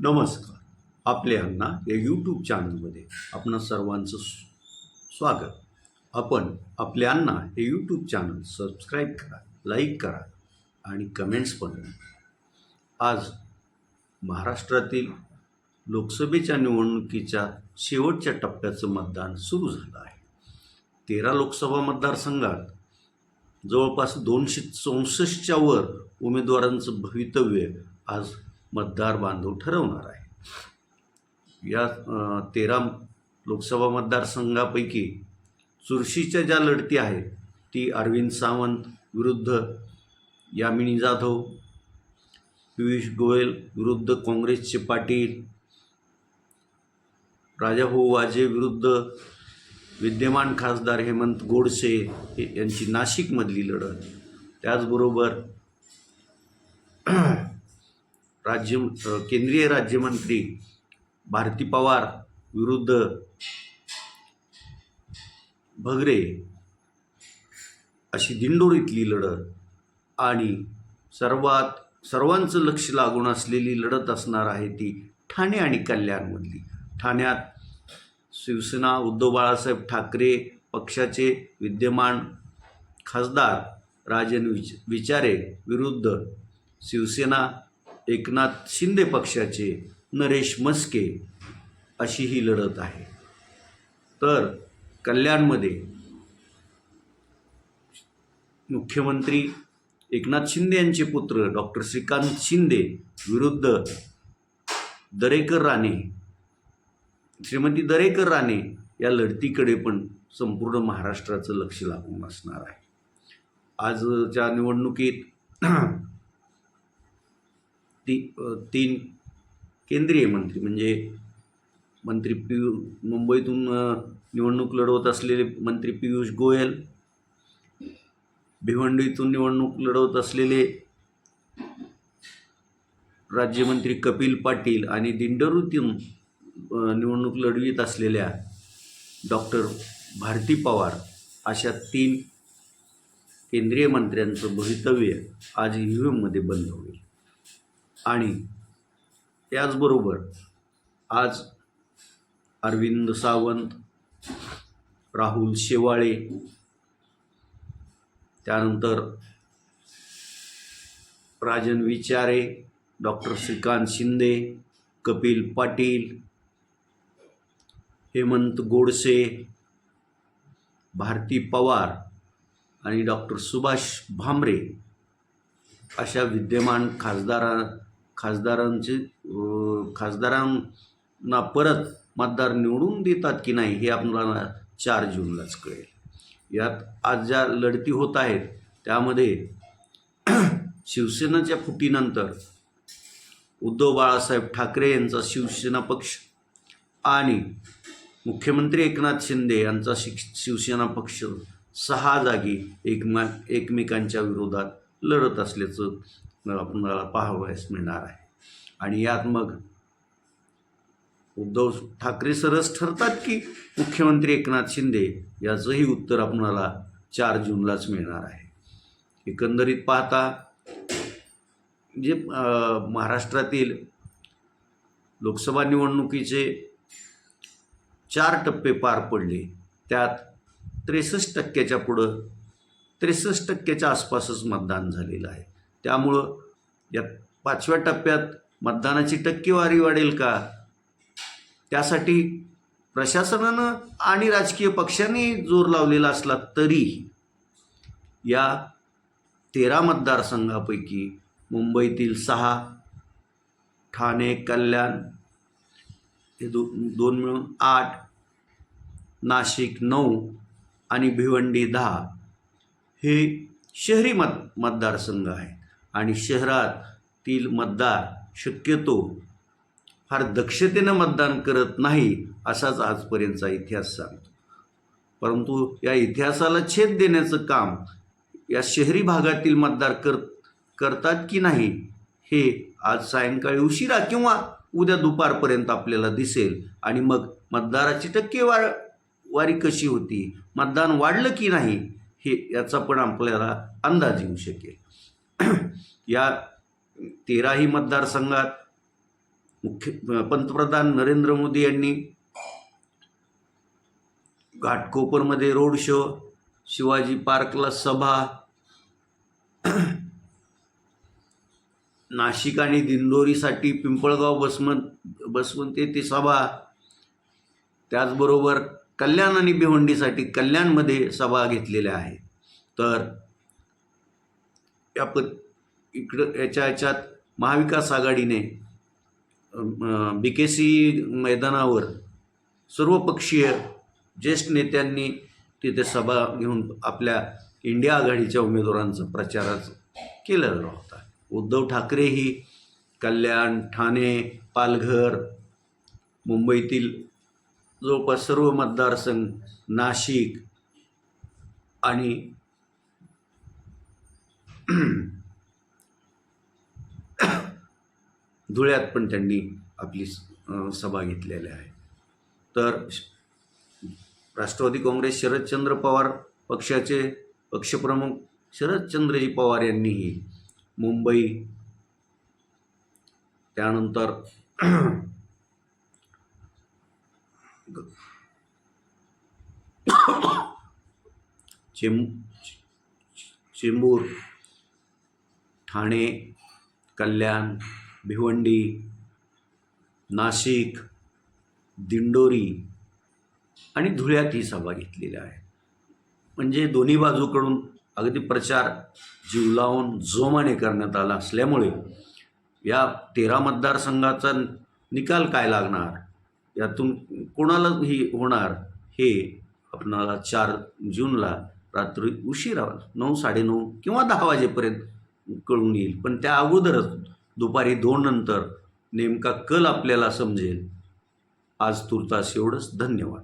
नमस्कार. आपले अण्णा या यूट्यूब चॅनलमध्ये आपण सर्वांचं स्वागत. आपण आपल्या अण्णा हे यूट्यूब चॅनल सबस्क्राईब करा लाईक करा आणि कमेंट्स पण करा. आज महाराष्ट्रातील लोकसभेच्या निवडणुकीच्या शेवटच्या टप्प्याचं मतदान सुरू झालं आहे. तेरा लोकसभा मतदारसंघात जवळपास दोनशे चौसष्टच्या वर उमेदवारांचं भवितव्य आज मतदार बांधव ठरवणार आहे. या तेरा लोकसभा मतदारसंघापैकी चुरशीच्या ज्या लढती आहेत ती अरविंद सावंत विरुद्ध यामिनी जाधव पियुष गोयल विरुद्ध काँग्रेसचे पाटील राजाभाऊ वाजे विरुद्ध विद्यमान खासदार हेमंत गोडसे हे यांची नाशिकमधली लढत. त्याचबरोबर राज्य केंद्रीय राज्यमंत्री भारती पवार विरुद्ध भगरे अशी दिंडोरीतली लढत आणि सर्वात सर्वांचं लक्ष लागून असलेली लढत असणार आहे ती ठाणे आणि कल्याणमधली. ठाण्यात शिवसेना उद्धव बाळासाहेब ठाकरे पक्षाचे विद्यमान खासदार राजन विच विचारे विरुद्ध शिवसेना एकनाथ शिंदे पक्षाचे नरेश मस्के अशी ही लढत आहे. तर कल्याणमध्ये मुख्यमंत्री एकनाथ शिंदे यांचे पुत्र डॉक्टर श्रीकांत शिंदे विरुद्ध दरेकर राणे श्रीमती दरेकर राणे या लढतीकडे पण संपूर्ण महाराष्ट्राचं लक्ष लागून असणार आहे. आजच्या निवडणुकीत ती तीन केंद्रीय मंत्री म्हणजे मंत्री पियू मुंबईतून निवडणूक लढवत असलेले मंत्री पियुष गोयल भिवंडीतून निवडणूक लढवत असलेले राज्यमंत्री कपिल पाटील आणि दिंडरूतून निवडणूक लढवीत असलेल्या डॉक्टर भारती पवार अशा तीन केंद्रीय मंत्र्यांचं भवितव्य आज ई व्ही एममध्ये बंद होईल. आणि त्याचबरोबर आज अरविंद सावंत राहुल शेवाळे त्यानंतर राजन विचारे डॉक्टर श्रीकांत शिंदे कपिल पाटील हेमंत गोडसे भारती पवार आणि डॉक्टर सुभाष भामरे अशा विद्यमान खासदारा खासदारांचे खासदारांना परत मतदार निवडून देतात की नाही हे आपल्याला चार जूनलाच कळेल. यात आज ज्या लढती होत आहेत त्यामध्ये शिवसेनेच्या फुटीनंतर उद्धव बाळासाहेब ठाकरे यांचा शिवसेना पक्ष आणि मुख्यमंत्री एकनाथ शिंदे यांचा शिक शिवसेना पक्ष सहा जागी एकमा एकमेकांच्या विरोधात लढत असल्याचं आपल्याला पाहावयास मिळणार आहे. आणि यात मग उद्धव ठाकरे सरस ठरतात की मुख्यमंत्री एकनाथ शिंदे याचंही उत्तर आपणाला चार जूनलाच मिळणार आहे. एकंदरीत पाहता जे महाराष्ट्रातील लोकसभा निवडणुकीचे चार टप्पे पार पडले त्यात त्रेसष्ट टक्क्याच्या पुढं त्रेसष्ट टक्क्याच्या आसपासच मतदान झालेलं आहे. त्यामुळं या पाचव्या टप्प्यात मतदानाची टक्केवारी वाढेल का? त्यासाठी प्रशासनानं आणि राजकीय पक्षांनी जोर लावलेला असला तरीही या तेरा मतदारसंघापैकी मुंबईतील सहा ठाणे कल्याण हे दो दोन मिळून आठ नाशिक नऊ आणि भिवंडी दहा हे शहरी मत मतदारसंघ आहेत. आणि शहरातील मतदार शक्यतो फार दक्षतेनं मतदान करत नाही असाच आजपर्यंतचा इतिहास सांगतो. परंतु या इतिहासाला छेद देण्याचं काम या शहरी भागातील मतदार कर करतात की नाही हे आज सायंकाळी उशिरा किंवा उद्या दुपारपर्यंत आपल्याला दिसेल. आणि मग मतदाराची टक्केवार वारी कशी होती मतदान वाढलं की नाही हे याचा पण आपल्याला अंदाज येऊ शकेल. या तेराही मतदारसंघात मुख्य पंतप्रधान नरेंद्र मोदी यांनी घाटकोपरमध्ये रोड शो शिवाजी पार्कला सभा नाशिक आणि दिंडोरीसाठी पिंपळगाव बसवंत बसवंत येथे सभा त्याचबरोबर कल्याण आणि भिवंडीसाठी कल्याणमध्ये सभा घेतलेल्या आहेत. तर या प इकडं याच्या ह्याच्यात महाविकास आघाडीने बी के सी मैदानावर सर्वपक्षीय ज्येष्ठ नेत्यांनी तिथे सभा घेऊन आपल्या इंडिया आघाडीच्या उमेदवारांचा प्रचाराचं केलेला होता. उद्धव ठाकरेही कल्याण ठाणे पालघर मुंबईतील जवळपास सर्व मतदारसंघ नाशिक आणि धुळ्यात पण त्यांनी आपली सभा घेतलेल्या आहे. तर राष्ट्रवादी काँग्रेस शरदचंद्र पवार पक्षाचे पक्षप्रमुख शरदचंद्रजी पवार यांनीही मुंबई त्यानंतर चेंब चेंबूर ठाणे कल्याण भिवंडी नाशिक दिंडोरी आणि धुळ्यात ही सभा घेतलेल्या आहे म्हणजे दोन्ही बाजूकडून अगदी प्रचार जीव लावून जोमाने करण्यात आला असल्यामुळे या तेरा मतदारसंघाचा निकाल काय लागणार? यातून कोणाला ही होणार हे आपणाला चार जूनला रात्री उशिरा नऊ साडेनऊ किंवा दहा वाजेपर्यंत कळून येईल. पण त्या अगोदरच दुपारी दोन नंतर नेमका कल आपल्याला समजेल. आज तुर्तास एवढंच. धन्यवाद.